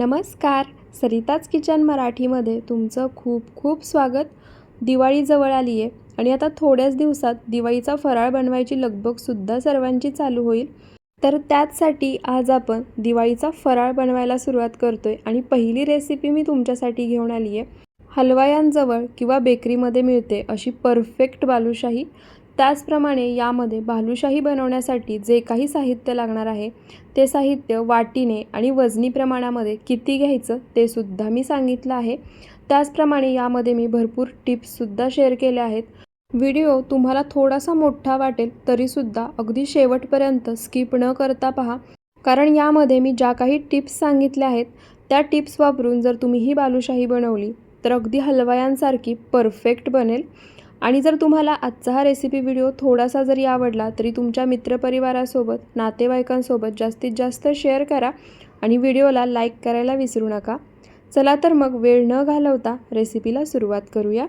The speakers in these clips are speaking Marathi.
नमस्कार. सरिताच किचन मराठीमध्ये तुमचं खूप खूप स्वागत. दिवाळी जवळ आली आहे आणि आता थोड्याच दिवसात दिवाळीचा फराळ बनवायची लगबगसुद्धा सर्वांची चालू होईल. तर त्याचसाठी आज आपण दिवाळीचा फराळ बनवायला सुरुवात करतोय आणि पहिली रेसिपी मी तुमच्यासाठी घेऊन आली आहे. हलवायांजवळ किंवा बेकरीमध्ये मिळते अशी परफेक्ट बालुशाही. त्याचप्रमाणे यामध्ये बालुशाही बनवण्यासाठी जे काही साहित्य लागणार आहे ते साहित्य वाटीने आणि वजनी प्रमाणामध्ये किती घ्यायचं ते सुद्धा मी सांगितलं आहे. त्याचप्रमाणे यामध्ये मी भरपूर टिप्ससुद्धा शेअर केल्या आहेत. व्हिडिओ तुम्हाला थोडासा मोठा वाटेल तरीसुद्धा अगदी शेवटपर्यंत स्किप न करता पहा. कारण यामध्ये मी ज्या काही टिप्स सांगितल्या आहेत त्या टिप्स वापरून जर तुम्ही ही बालुशाही बनवली तर अगदी हलवायांसारखी परफेक्ट बनेल. आणि जर तुम्हाला आजचा हा रेसिपी व्हिडिओ थोडासा जरी आवडला तरी तुमच्या मित्रपरिवारासोबत नातेवाईकांसोबत जास्तीत जास्त शेअर करा आणि व्हिडिओला लाईक करायला विसरू नका. चला तर मग वेळ न घालवता रेसिपीला सुरुवात करूया.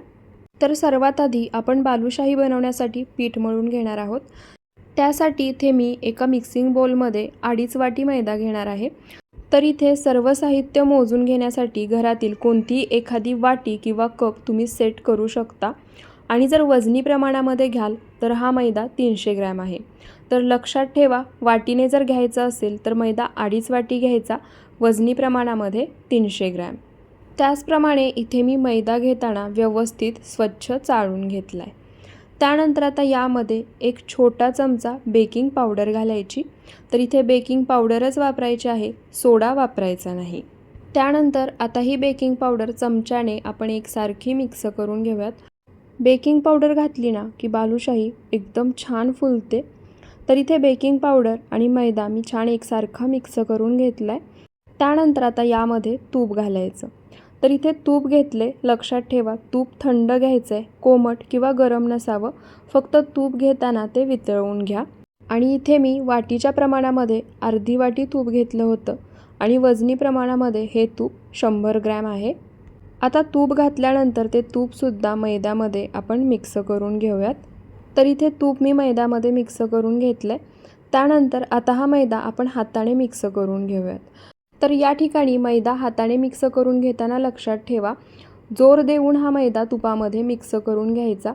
तर सर्वात आधी आपण बालुशाही बनवण्यासाठी पीठ मळून घेणार आहोत. त्यासाठी इथे मी एका मिक्सिंग बोलमध्ये अडीच वाटी मैदा घेणार आहे. तर इथे सर्व साहित्य मोजून घेण्यासाठी घरातील कोणतीही एखादी वाटी किंवा कप तुम्ही सेट करू शकता. आणि जर वजनी प्रमाणामध्ये घ्याल तर हा मैदा तीनशे ग्रॅम आहे. तर लक्षात ठेवा वाटीने जर घ्यायचं असेल तर मैदा अडीच वाटी घ्यायचा वजनी प्रमाणामध्ये तीनशे ग्रॅम. त्याचप्रमाणे इथे मी मैदा घेताना व्यवस्थित स्वच्छ चाळून घेतला आहे त्यानंतर आता यामध्ये एक छोटा चमचा बेकिंग पावडर घालायची. तर इथे बेकिंग पावडरच वापरायची आहे सोडा वापरायचा नाही. त्यानंतर आता ही बेकिंग पावडर चमच्याने आपण एकसारखी मिक्स करून घेऊयात. बेकिंग पावडर घातली ना की बालुशाही एकदम छान फुलते. तर इथे बेकिंग पावडर आणि मैदा मी छान एकसारखा मिक्स करून घेतला आहे त्यानंतर आता यामध्ये तूप घालायचं. तर इथे तूप घेतले लक्षात ठेवा तूप थंड घ्यायचं आहे कोमट किंवा गरम नसावं. फक्त तूप घेताना ते वितळवून घ्या. आणि इथे मी वाटीच्या प्रमाणामध्ये अर्धी वाटी तूप घेतलं होतं आणि वजनी प्रमाणामध्ये हे तूप शंभर ग्रॅम आहे. आता तूप घातल्यानंतर ते तूपसुद्धा मैद्यामध्ये आपण मिक्स करून घेऊयात. तर इथे तूप मी मैद्यामध्ये मिक्स करून घेतलं आहे त्यानंतर आता हा मैदा आपण हाताने मिक्स करून घेऊयात. तर या ठिकाणी मैदा हाताने मिक्स करून घेताना लक्षात ठेवा. जोर देऊन हा मैदा तुपामध्ये मिक्स करून घ्यायचा.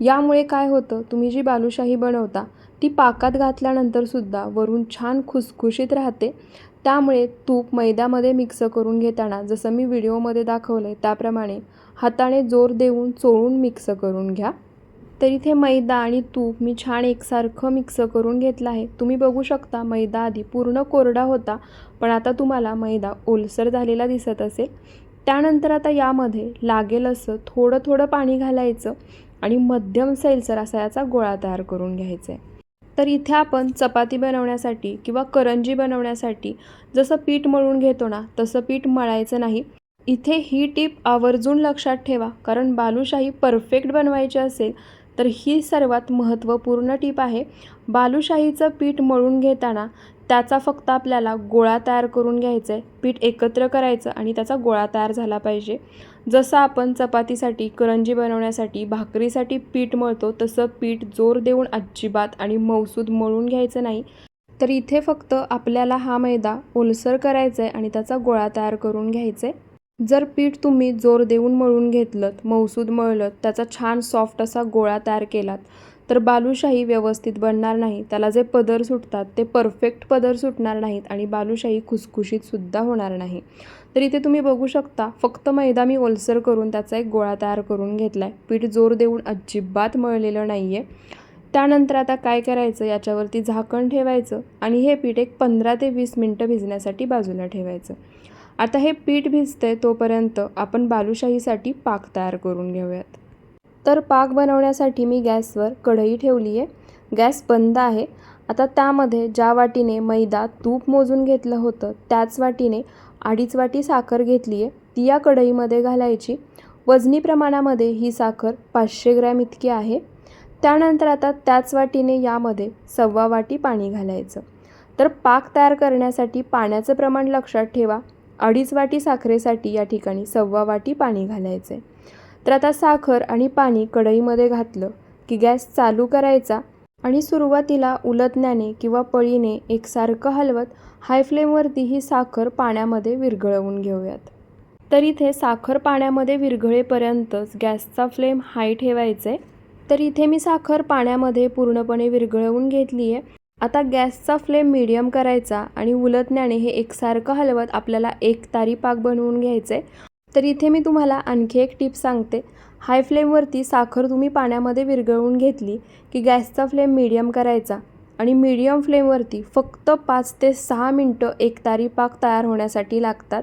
यामुळे काय होतं? तुम्ही जी बालुशाही बनवता ती पाकात घातल्यानंतरसुद्धा वरून छान खुसखुशीत राहते. त्यामुळे तूप मैद्यामध्ये मिक्स करून घेताना जसं मी व्हिडिओमध्ये दाखवलं आहे त्याप्रमाणे हाताने जोर देऊन चोळून मिक्स करून घ्या. तर इथे मैदा आणि तूप मी छान एकसारखं मिक्स करून घेतलं आहे. तुम्ही बघू शकता मैदा आधी पूर्ण कोरडा होता पण आता तुम्हाला मैदा ओलसर झालेला दिसत असेल. त्यानंतर आता यामध्ये लागेल असं थोडं थोडं पाणी घालायचं आणि मध्यम सैलसर असा याचा गोळा तयार करून घ्यायचा आहे. तर इथे आपण चपाती बनवण्यासाठी किंवा करंजी बनवण्यासाठी जसं पीठ मळून घेतो ना तसं पीठ मळायचं नाही. इथे ही टीप आवर्जून लक्षात ठेवा कारण बालुशाही परफेक्ट बनवायची असेल तर ही सर्वात महत्त्वपूर्ण टीप आहे. बालुशाहीचं पीठ मळून घेताना त्याचा फक्त आपल्याला गोळा तयार करून घ्यायचा आहे पीठ एकत्र करायचं आणि त्याचा गोळा तयार झाला पाहिजे. जसं आपण चपातीसाठी करंजी बनवण्यासाठी भाकरीसाठी पीठ मळतो तसं पीठ जोर देऊन अजिबात आणि मौसूद मळून घ्यायचं नाही. तर इथे फक्त आपल्याला हा मैदा ओलसर करायचा आहे आणि त्याचा गोळा तयार करून घ्यायचा आहे जर पीठ तुम्ही जोर देऊन मळून घेतलं मौसूद मळलं त्याचा छान सॉफ्ट असा गोळा तयार केलात तर बालुशाही व्यवस्थित बनणार नाही. त्याला जे पदर सुटतात ते परफेक्ट पदर सुटणार नाहीत आणि बालुशाही खुसखुशीतसुद्धा होणार नाही. तर इथे तुम्ही बघू शकता फक्त मैदा मी ओलसर करून त्याचा एक गोळा तयार करून घेतला आहे पीठ जोर देऊन अजिबात मळलेलं नाही आहे त्यानंतर आता काय करायचं? याच्यावरती झाकण ठेवायचं आणि हे पीठ एक पंधरा ते वीस मिनटं भिजण्यासाठी बाजूला ठेवायचं. आता हे पीठ भिजते तोपर्यंत आपण बालुशाहीसाठी पाक तयार करून घेऊयात. तर पाक बनवण्यासाठी मी गॅसवर कढई ठेवली आहे. गॅस बंद आहे. आता त्यामध्ये ज्या वाटीने मैदा तूप मोजून घेतलं होतं त्याच वाटीने अडीच वाटी साखर घेतली आहे. ती या कढईमध्ये घालायची. वजनी प्रमाणामध्ये ही साखर पाचशे ग्रॅम इतकी आहे. त्यानंतर आता त्याच वाटीने यामध्ये सव्वा वाटी पाणी घालायचं. तर पाक तयार करण्यासाठी पाण्याचं प्रमाण लक्षात ठेवा. अडीच वाटी साखरेसाठी या ठिकाणी सव्वा वाटी पाणी घालायचं आहे तर आता साखर आणि पाणी कढईमध्ये घातलं की गॅस चालू करायचा आणि सुरुवातीला उलटण्याने किंवा पळीने एकसारखं हलवत हाय फ्लेमवरती ही साखर पाण्यामध्ये विरघळवून घेऊयात. तर इथे साखर पाण्यामध्ये विरघळेपर्यंतच गॅसचा फ्लेम हाय ठेवायचा. आहे तर इथे मी साखर पाण्यामध्ये पूर्णपणे विरघळवून घेतली आहे आता गॅसचा फ्लेम मिडियम करायचा आणि उलटण्याने हे एकसारखं हलवत आपल्याला एक तारी पाक बनवून घ्यायचं. आहे तर इथे मी तुम्हाला आणखी एक टिप सांगते. हाय फ्लेमवरती साखर तुम्ही पाण्यामध्ये विरघळवून घेतली की गॅसचा फ्लेम मिडियम करायचा आणि मीडियम फ्लेमवरती फक्त पाच ते सहा मिनटं एकतारी पाक तयार होण्यासाठी लागतात.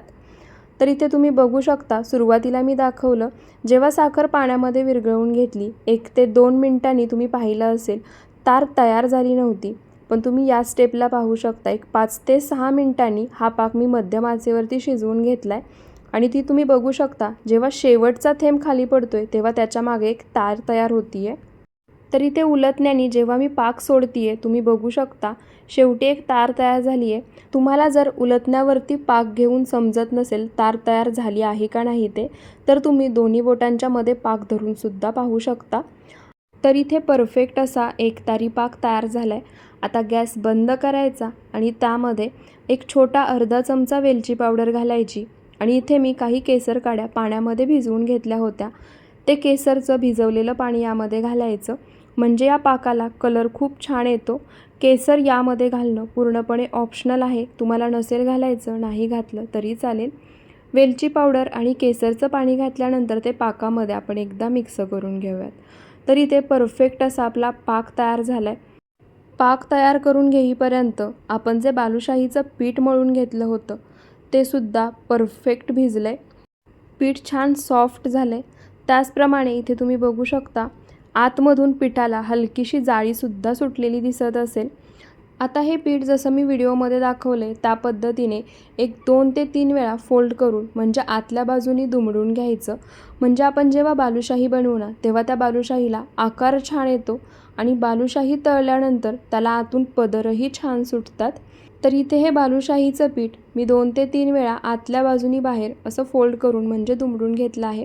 तर इथे तुम्ही बघू शकता सुरुवातीला मी दाखवलं जेव्हा साखर पाण्यामध्ये विरघळवून घेतली एक ते दोन मिनटांनी तुम्ही पाहिलं असेल तार तयार झाली नव्हती. पण तुम्ही या स्टेपला पाहू शकता एक पाच ते सहा मिनटांनी हा पाक मी मध्यम आचेवरती शिजवून घेतला आहे आणि ती तुम्ही बघू शकता जेव्हा शेवटचा थेंब खाली पडतो आहे तेव्हा त्याच्यामागे एक तार तयार होतीये. तर इथे उलटण्याने जेव्हा मी पाक सोडतीये तुम्ही बघू शकता शेवटी एक तार तयार झाली आहे तुम्हाला जर उलटण्यावरती पाक घेऊन समजत नसेल तार तयार झाली आहे का नाही ते तर तुम्ही दोन्ही बोटांच्या मध्ये पाक धरून सुद्धा पाहू शकता. तर इथे परफेक्ट असा एक तारी पाक तयार झाला आहे आता गॅस बंद करायचा आणि त्यामध्ये एक छोटा अर्धा चमचा वेलची पावडर घालायची. आणि इथे मी काही केसर काड्या पाण्यामध्ये भिजवून घेतल्या होत्या. ते केसरचं भिजवलेलं पाणी यामध्ये घालायचं. म्हणजे या पाकाला कलर खूप छान येतो. केसर यामध्ये घालणं पूर्णपणे ऑप्शनल आहे. तुम्हाला नसेल घालायचं नाही घातलं तरी चालेल. वेलची पावडर आणि केसरचं पाणी घातल्यानंतर ते पाकामध्ये आपण एकदा मिक्स करून घेऊयात. तर इथे परफेक्ट असा आपला पाक तयार झाला आहे पाक तयार करून घेईपर्यंत आपण जे बालुशाहीचं पीठ मळून घेतलं होतं ते सुद्धा परफेक्ट भिजलं. आहे पीठ छान सॉफ्ट झालं. आहे त्याचप्रमाणे इथे तुम्ही बघू शकता आतमधून पिठाला हलकीशी जाळीसुद्धा सुटलेली दिसत असेल. आता हे पीठ जसं मी व्हिडिओमध्ये दाखवलं आहे त्या पद्धतीने एक दोन ते तीन वेळा फोल्ड करून म्हणजे आतल्या बाजूनी दुमडून घ्यायचं. म्हणजे आपण जेव्हा बालुशाही बनवू ना तेव्हा त्या बालुशाहीला आकार छान येतो आणि बालुशाही तळल्यानंतर त्याला आतून पदरही छान सुटतात. तर इथे हे बालुशाहीचं पीठ मी दोन ते तीन वेळा आतल्या बाजूनी बाहेर असं फोल्ड करून म्हणजे दुमडून घेतलं आहे.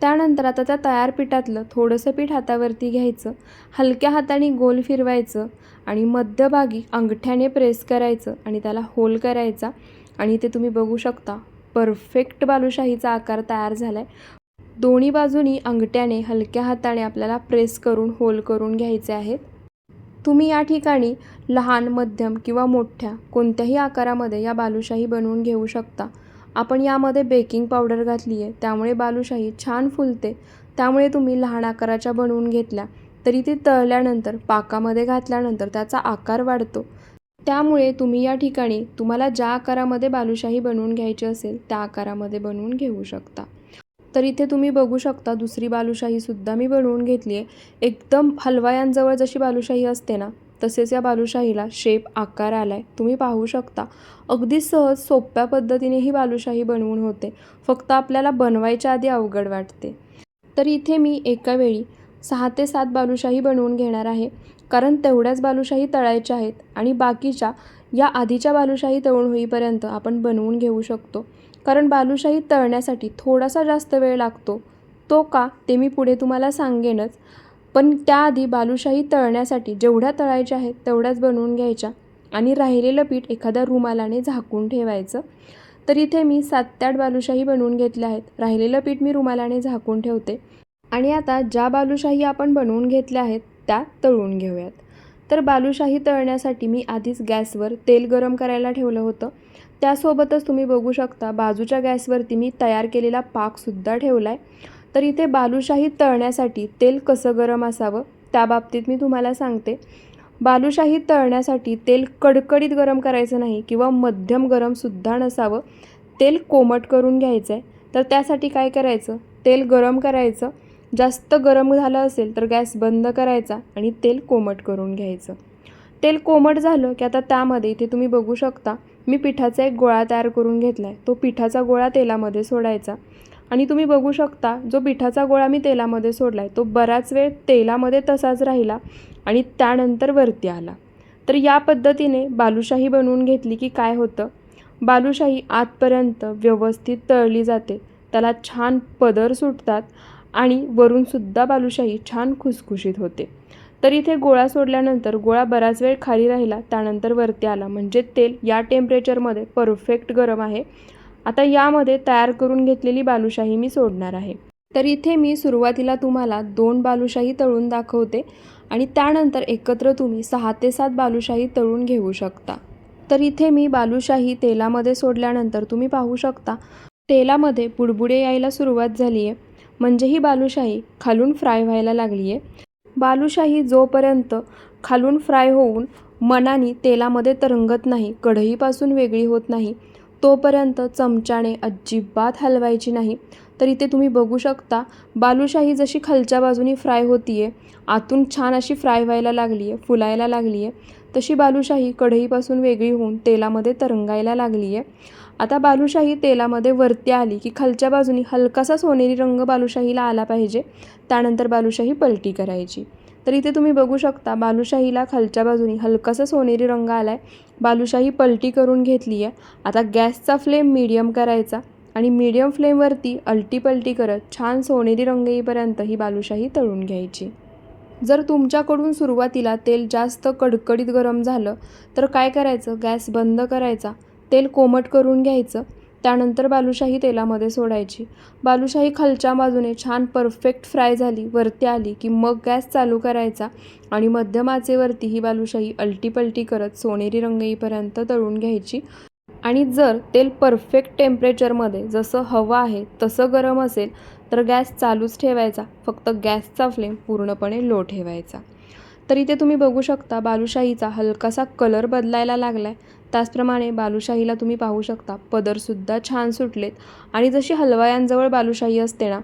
त्यानंतर आता त्या तयार पिठातलं थोडंसं पीठ हातावरती घ्यायचं हलक्या हाताने गोल फिरवायचं आणि मध्यभागी अंगठ्याने प्रेस करायचं आणि त्याला होल करायचा. आणि ते तुम्ही बघू शकता परफेक्ट बालुशाहीचा आकार तयार झाला आहे दोन्ही बाजूनी अंगठ्याने हलक्या हाताने आपल्याला प्रेस करून होल करून घ्यायचे आहेत. तुम्ही या ठिकाणी लहान मध्यम किंवा मोठ्या कोणत्याही आकारामध्ये या बालुशाही बनवून घेऊ शकता. आपण यामध्ये बेकिंग पावडर घातली आहे त्यामुळे बालुशाही छान फुलते. त्यामुळे तुम्ही लहान आकाराच्या बनवून घेतल्या तरी ते तळल्यानंतर पाकामध्ये घातल्यानंतर त्याचा आकार वाढतो. त्यामुळे तुम्ही या ठिकाणी तुम्हाला ज्या आकारामध्ये बालुशाही बनवून घ्यायची असेल त्या आकारामध्ये बनवून घेऊ शकता. तर इथे तुम्ही बघू शकता दुसरी बालुशाहीसुद्धा मी बनवून घेतली आहे. एकदम हलवायांजवळ जशी बालुशाही असते ना तसेच या बालुशाहीला शेप आकार आला आहे तुम्ही पाहू शकता. अगदी सहज सोप्या पद्धतीने ही बालुशाही बनवून होते. फक्त आपल्याला बनवायच्या आधी अवघड वाटते. तर इथे मी एका वेळी सहा ते सात बालुशाही बनवून घेणार आहे. कारण तेवढ्याच बालुशाही तळायच्या आहेत आणि बाकीच्या या आधीच्या बालुशाही तळून होईपर्यंत आपण बनवून घेऊ शकतो. कारण बालुशाही तळण्यासाठी थोडासा जास्त वेळ लागतो. तो का ते मी पुढे तुम्हाला सांगेनच. पण त्याआधी बालुशाही तळण्यासाठी जेवढ्या तळायच्या आहेत तेवढ्याच बनवून घ्यायच्या आणि राहिलेलं पीठ एखाद्या रुमालाने झाकून ठेवायचं. तर इथे मी सात ते आठ बालुशाही बनवून घेतल्या आहेत. राहिलेलं पीठ मी रुमालाने झाकून ठेवते. आणि आता ज्या बालुशाही आपण बनवून घेतल्या आहेत त्या तळून घेऊयात. तर बालुशाही तळण्यासाठी मी आधीच गॅसवर तेल गरम करायला ठेवलं होतं. त्यासोबतच तुम्ही बघू शकता बाजूच्या गॅसवरती मी तयार केलेला पाकसुद्धा ठेवला आहे तर इथे बालुशाही तळण्यासाठी तेल कसं गरम असावं त्याबाबतीत मी तुम्हाला सांगते. बालुशाही तळण्यासाठी तेल कडकडीत गरम करायचं नाही किंवा मध्यम गरमसुद्धा नसावं. तेल कोमट करून घ्यायचं आहे तर त्यासाठी काय करायचं? तेल गरम करायचं. जास्त गरम झालं असेल तर गॅस बंद करायचा आणि तेल कोमट करून घ्यायचं. तेल कोमट झालं की आता त्यामध्ये इथे तुम्ही बघू शकता मी पिठाचा एक गोळा तयार करून घेतला आहे तो पिठाचा गोळा तेलामध्ये सोडायचा. आणि तुम्ही बघू शकता जो पिठाचा गोळा मी तेलामध्ये सोडला आहे तो बराच वेळ तेलामध्ये तसाच राहिला आणि त्यानंतर वरती आला. तर या पद्धतीने बालुशाही बनवून घेतली की काय होतं? बालुशाही आतपर्यंत व्यवस्थित तळली जाते. त्याला छान पदर सुटतात आणि वरूनसुद्धा बालुशाही छान खुसखुशीत होते. तर इथे गोळा सोडल्यानंतर गोळा बराच वेळ खाली राहिला त्यानंतर वरती आला. म्हणजे तेल या टेम्परेचरमध्ये परफेक्ट गरम आहे. आता यामध्ये तयार करून घेतलेली बालुशाही मी सोडणार आहे. तर इथे मी सुरुवातीला तुम्हाला दोन बालुशाही तळून दाखवते आणि त्यानंतर एकत्र तुम्ही सहा ते सात बालुशाही तळून घेऊ शकता. तर इथे मी बालुशाही तेलामध्ये सोडल्यानंतर तुम्ही पाहू शकता तेलामध्ये बुडबुडे यायला सुरुवात झाली आहे म्हणजे ही बालुशाही खालून फ्राय व्हायला लागली आहे बालुशाही जोपर्यंत खालून फ्राय होऊन मनाने तेलामध्ये तरंगत नाही कढईपासून वेगळी होत नाही तोपर्यंत चमच्याने अजिबात हलवायची नाही. तर इथे तुम्ही बघू शकता. बालुशाही जशी खालच्या बाजूनी फ्राय होती आहे आतून छान अशी फ्राय व्हायला लागली आहे फुलायला लागली आहे तशी बालुशाही कढईपासून वेगळी होऊन तेलामध्ये तरंगायला लागली आहे आता बालुशाही तेलामध्ये वरती आली की खालच्या बाजूनी हलकासा सोनेरी रंग बालुशाहीला आला पाहिजे. त्यानंतर बालुशाही पलटी करायची. तर इथे तुम्ही बघू शकता बालुशाहीला खालच्या बाजूनी हलकासा सोनेरी रंग आला आहे बालुशाही पलटी करून घेतली आहे आता गॅसचा फ्लेम मीडियम करायचा. आणि मीडियम फ्लेमवरती अलटीपलटी करत छान सोनेरी रंग येईपर्यंत ही बालुशाही तळून घ्यायची. जर तुमच्याकडून सुरुवातीला तेल जास्त कडकडीत गरम झालं तर काय करायचं? गॅस बंद करायचा. तेल कोमट करून घ्यायचं. त्यानंतर बालुशाही तेलामध्ये सोडायची. बालुशाही खालच्या बाजूने छान परफेक्ट फ्राय झाली वरती आली की मग गॅस चालू करायचा आणि मध्यम आचेवरती ही बालुशाही अलटीपलटी करत सोनेरी रंग येईपर्यंत तळून घ्यायची. आणि जर तेल परफेक्ट टेम्परेचरमध्ये जसं हवं आहे तसं गरम असेल तर गॅस चालूच ठेवायचा. फक्त गॅसचा फ्लेम पूर्णपणे लो ठेवायचा. तर इथे तुम्ही बघू शकता बालुशाहीचा हलकासा कलर बदलायला लागला आहे त्याचप्रमाणे बालुशाहीला तुम्ही पाहू शकता पदरसुद्धा छान सुटलेत. आणि जशी हलवायांजवळ बालुशाही असते ना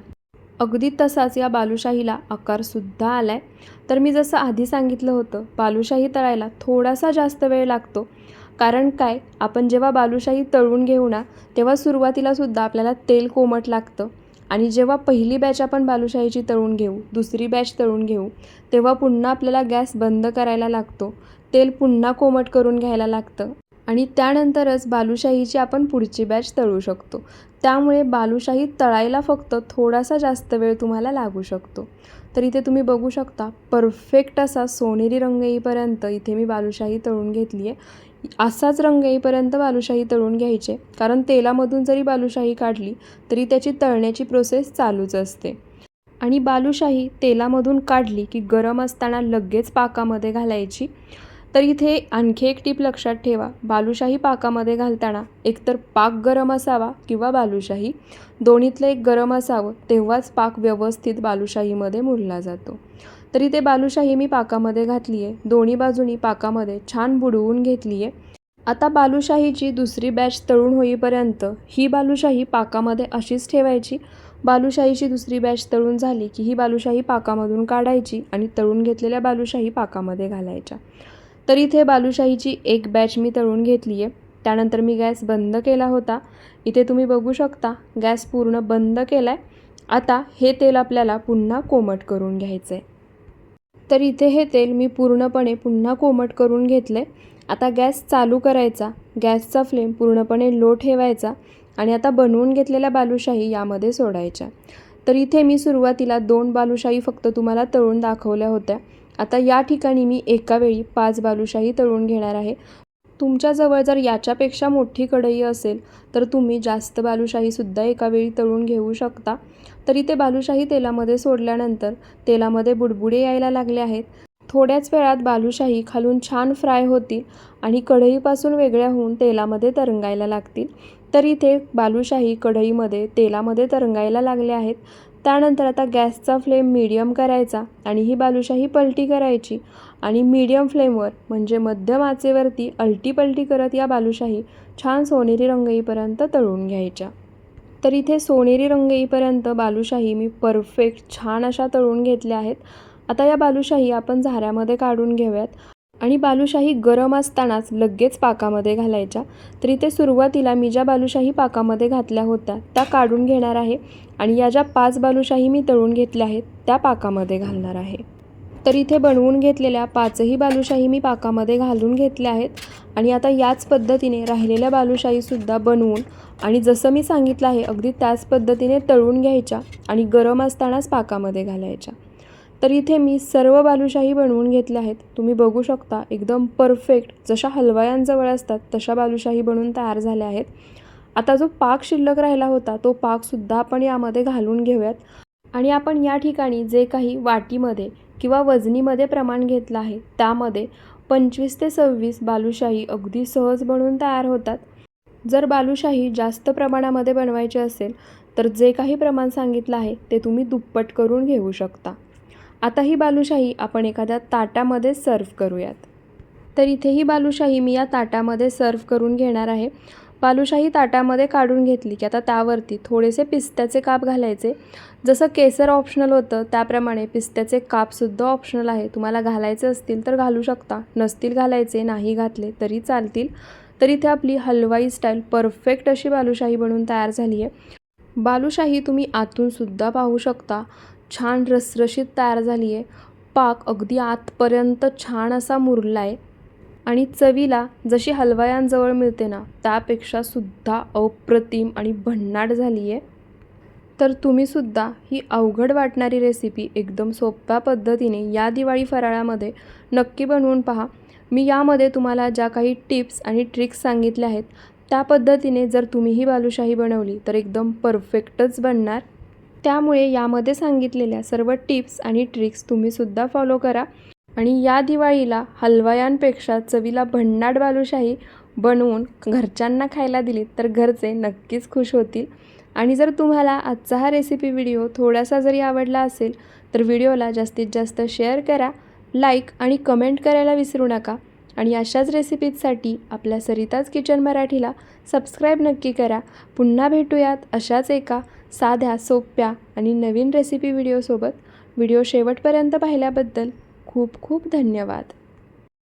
अगदी तसाच या बालुशाहीला आकारसुद्धा आला आहे तर मी जसं आधी सांगितलं होतं बालुशाही तळायला थोडासा जास्त वेळ लागतो. कारण काय? आपण जेव्हा बालुशाही तळून घेऊ ना तेव्हा सुरुवातीलासुद्धा आपल्याला तेल कोमट लागतं. आणि जेव्हा पहिली बॅच आपण बालुशाहीची तळून घेऊ दुसरी बॅच तळून घेऊ तेव्हा पुन्हा आपल्याला गॅस बंद करायला लागतो. तेल पुन्हा कोमट करून घ्यायला लागतं. आणि त्यानंतरच बालुशाहीची आपण पुढची बॅच तळू शकतो. त्यामुळे बालुशाही तळायला फक्त थोडासा जास्त वेळ तुम्हाला लागू शकतो. तर इथे तुम्ही बघू शकता परफेक्ट असा सोनेरी रंग येईपर्यंत इथे मी बालुशाही तळून घेतली आहे असाच रंग येईपर्यंत बालुशाही तळून घ्यायचे. कारण तेलामधून जरी बालुशाही काढली तरी त्याची तळण्याची प्रोसेस चालूच असते. आणि बालुशाही तेलामधून काढली की गरम असताना लगेच पाकामध्ये घालायची. तर इथे आणखी एक टीप लक्षात ठेवा. बालुशाही पाकामध्ये घालताना एकतर पाक गरम असावा किंवा बालुशाही. दोन्हीतलं एक गरम असावं तेव्हाच पाक व्यवस्थित बालुशाहीमध्ये मुरला जातो. तरी ते बालुशाही मी पाकामध्ये घातली आहे दोन्ही बाजूनी पाकामध्ये छान बुडवून घेतली आहे आता बालुशाहीची दुसरी बॅच तळून होईपर्यंत ही बालुशाही पाकामध्ये अशीच ठेवायची. बालुशाहीची दुसरी बॅच तळून झाली की ही बालुशाही पाकामधून काढायची आणि तळून घेतलेल्या बालुशाही पाकामध्ये घालायच्या. तर इथे बालुशाहीची एक बॅच मी तळून घेतली आहे त्यानंतर मी गॅस बंद केला होता. इथे तुम्ही बघू शकता गॅस पूर्ण बंद केला आहे आता हे तेल आपल्याला पुन्हा कोमट करून घ्यायचं आहे तर इथे हे तेल मी पूर्णपणे पुन्हा कोमट करून घेतलं आहे आता गॅस चालू करायचा. गॅसचा फ्लेम पूर्णपणे लो ठेवायचा आणि आता बनवून घेतलेल्या बालुशाही यामध्ये सोडायच्या. तर इथे मी सुरुवातीला दोन बालुशाही फक्त तुम्हाला तळून दाखवल्या होत्या. आता या ठिकाणी मी एका वेळी पाच बालुशाही तळून घेणार आहे. तुमच्याजवळ जर याच्यापेक्षा मोठी कढई असेल तर तुम्ही जास्त बालुशाहीसुद्धा एकावेळी तळून घेऊ शकता. तरी ते बालुशाही तेलामध्ये सोडल्यानंतर तेलामध्ये बुडबुडे यायला लागले आहेत. थोड्याच वेळात बालुशाही खालून छान फ्राय होतील आणि कढईपासून वेगळ्या होऊन तेलामध्ये तरंगायला लागतील. तर इथे बालुशाही कढईमध्ये तेलामध्ये तरंगायला लागले आहेत. त्यानंतर आता गॅसचा फ्लेम मीडियम करायचा आणि ही बालुशाही पलटी करायची. आणि मीडियम फ्लेमवर म्हणजे मध्यम आचेवरती अलटीपलटी करत या बालुशाही छान सोनेरी रंग येईपर्यंत तळून घ्यायच्या. तर इथे सोनेरी रंग येईपर्यंत बालुशाही मी परफेक्ट छान अशा तळून घेतल्या आहेत. आता या बालुशाही आपण झाऱ्यामध्ये काढून घेऊयात. आणि बालुशाही गरम असतानाच लगेच पाकामध्ये घालायच्या. तर इथे सुरुवातीला मी ज्या बालुशाही पाकामध्ये घातल्या होत्या त्या काढून घेणार आहे. आणि या ज्या पाच बालुशाही मी तळून घेतल्या आहेत त्या पाकामध्ये घालणार आहे. तर इथे बनवून घेतलेल्या पाचही बालुशाही मी पाकामध्ये घालून घेतल्या आहेत. आणि आता याच पद्धतीने राहिलेल्या बालुशाहीसुद्धा बनवून आणि जसं मी सांगितलं आहे अगदी त्याच पद्धतीने तळून घ्यायच्या आणि गरम असतानाच पाकामध्ये घालायच्या. तर इथे मी सर्व बालुशाही बनवून घेतल्या आहेत. तुम्ही बघू शकता एकदम परफेक्ट जशा हलवायांजवळ असतात तशा बालुशाही बनवून तयार झाल्या आहेत. आता जो पाक शिल्लक राहिला होता तो पाकसुद्धा आपण यामध्ये घालून घेऊयात. आणि आपण या ठिकाणी जे काही वाटीमध्ये किंवा वजनीमध्ये प्रमाण घेतलं आहे त्यामध्ये पंचवीस ते सव्वीस बालुशाही अगदी सहज बनवून तयार होतात. जर बालुशाही जास्त प्रमाणामध्ये बनवायची असेल तर जे काही प्रमाण सांगितलं आहे ते तुम्ही दुप्पट करून घेऊ शकता. आता ही बालुशाही आपण एखाद्या ताटामध्ये सर्व करूयात. तर इथे ही बालुशाही मी या ताटामध्ये सर्व करून घेणार आहे. बालुशाही ताटामध्ये काढून घेतली की आता त्यावरती थोडेसे पिस्त्याचे काप घालायचे. जसं केसर ऑप्शनल होतं त्याप्रमाणे पिस्त्याचे कापसुद्धा ऑप्शनल आहे. तुम्हाला घालायचे असतील तर घालू शकता. नसतील घालायचे नाही घातले तरी चालतील. तर इथे आपली हलवाई स्टाईल परफेक्ट अशी बालुशाही बनवून तयार झाली आहे. बालुशाही तुम्ही आतूनसुद्धा पाहू शकता. छान रसरशीत तयार झाली आहे. पाक अगदी आतपर्यंत छान असा मुरला आहे आणि चवीला जशी हलवायांजवळ मिळते ना त्यापेक्षा सुद्धा अप्रतिम आणि भन्नाट झाली आहे तर तुम्हीसुद्धा ही अवघड वाटणारी रेसिपी एकदम सोप्या पद्धतीने या दिवाळी फराळामध्ये नक्की बनवून पहा. मी यामध्ये तुम्हाला ज्या काही टिप्स आणि ट्रिक्स सांगितल्या आहेत त्या पद्धतीने जर तुम्ही ही बालुशाही बनवली तर एकदम परफेक्टच बनणार. त्यामुळे यामध्ये सांगितलेल्या सर्व टिप्स आणि ट्रिक्स तुम्हीसुद्धा फॉलो करा. आणि या दिवाळीला हलवायांपेक्षा चवीला भन्नाट बालुशाही बनवून घरच्यांना खायला दिली तर घरचे नक्कीच खुश होतील. आणि जर तुम्हाला आजचा हा रेसिपी व्हिडिओ थोडासा जरी आवडला असेल तर व्हिडिओला जास्तीत जास्त शेअर करा लाईक आणि कमेंट करायला विसरू नका. आणि अशाच रेसिपीजसाठी आपल्या सरिताज किचन मराठीला सबस्क्राईब नक्की करा. पुन्हा भेटूयात अशाच एका साध्या सोप्या आणि नवीन रेसिपी व्हिडिओसोबत व्हिडिओ शेवटपर्यंत पाहिल्याबद्दल खूप खूप धन्यवाद.